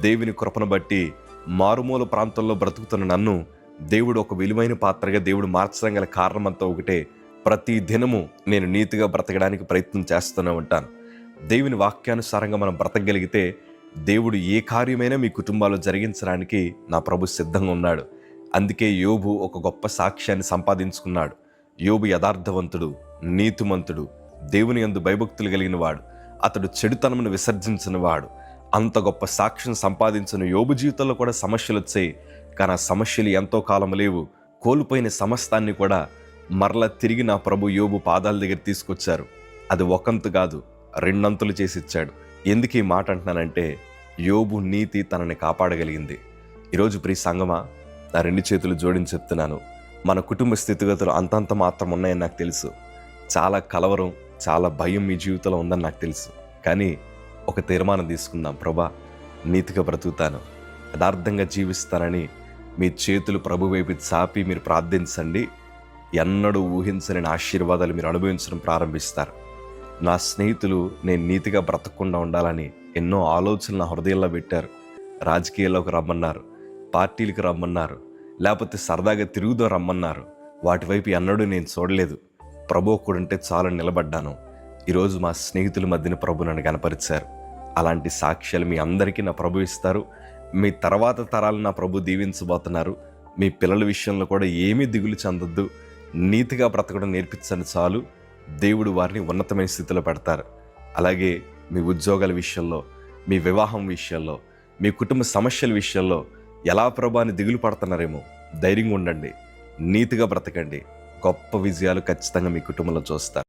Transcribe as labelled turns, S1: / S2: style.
S1: దేవుని కృపను బట్టి మారుమూల ప్రాంతంలో బ్రతుకుతున్న నన్ను దేవుడు ఒక విలువైన పాత్రగా దేవుడు మార్చడం గల కారణమంతా ఒకటే. ప్రతి దినము నేను నీతిగా బ్రతకడానికి ప్రయత్నం చేస్తూనే ఉంటాను. దేవుని వాక్యానుసారంగా మనం బ్రతకగలిగితే దేవుడు ఏ కార్యమైనా మీ కుటుంబాల్లో జరిగించడానికి నా ప్రభు సిద్ధంగా ఉన్నాడు. అందుకే యోబు ఒక గొప్ప సాక్ష్యాన్ని సంపాదించుకున్నాడు. యోబు యథార్థవంతుడు నీతిమంతుడు దేవుని యందు భయభక్తులు కలిగిన వాడు. అతడు చెడుతనమును విసర్జించిన వాడు. అంత గొప్ప సాక్ష్యం సంపాదించిన యోబు జీవితంలో కూడా సమస్యలు వచ్చాయి. కానీ ఆ సమస్యలు ఎంతో కాలం లేవు. కోల్పోయిన సమస్తాన్ని కూడా మరల తిరిగి నా ప్రభు యోబు పాదాల దగ్గర తీసుకొచ్చారు. అది ఒకంతు కాదు రెండంతులు చేసి ఇచ్చాడు. ఎందుకు ఈ మాట అంటున్నానంటే యోబు నీతి తనని కాపాడగలిగింది. ఈరోజు ప్రియ సంగమా నా రెండు చేతులు జోడించి చెప్తున్నాను. మన కుటుంబ స్థితిగతులు అంతంత మాత్రం ఉన్నాయని నాకు తెలుసు. చాలా కలవరం చాలా భయం మీ జీవితంలో ఉందని నాకు తెలుసు. కానీ ఒక తీర్మానం తీసుకుందాం. ప్రభా నీతిగా బ్రతుకుతాను. యథార్థంగా జీవిస్తానని మీ చేతులు ప్రభు వైపు చాపి మీరు ప్రార్థించండి. ఎన్నడూ ఊహించని ఆశీర్వాదాలు మీరు అనుభవించడం ప్రారంభిస్తారు. నా స్నేహితులు నేను నీతిగా బ్రతకకుండా ఉండాలని ఎన్నో ఆలోచనలు నా హృదయంలో పెట్టారు. రాజకీయాల్లోకి రమ్మన్నారు. పార్టీలకు రమ్మన్నారు. లేకపోతే సరదాగా తిరుగుదో రమ్మన్నారు. వాటి వైపు ఎన్నడూ నేను చూడలేదు. ప్రభు ఒక్కడుంటే చాలు నిలబడ్డాను. ఈరోజు మా స్నేహితుల మధ్యన ప్రభు నన్ను కనపరిచారు అలాంటి సాక్ష్యాలు మీ అందరికీ నా ప్రభు ఇస్తారు. మీ తర్వాత తరాలు నా ప్రభు దీవించబోతున్నారు. మీ పిల్లల విషయంలో కూడా ఏమీ దిగులు చెందొద్దు. నీతిగా బ్రతకడం నేర్పించండి చాలు. దేవుడు వారిని ఉన్నతమైన స్థితిలో పెడతారు. అలాగే మీ ఉద్యోగాల విషయంలో మీ వివాహం విషయంలో మీ కుటుంబ సమస్యల విషయంలో ఎలా ప్రభాని దిగులు పడుతున్నారేమో ధైర్యంగా ఉండండి. నీతిగా బ్రతకండి. గొప్ప విజయాలు ఖచ్చితంగా మీ కుటుంబంలో చూస్తారు.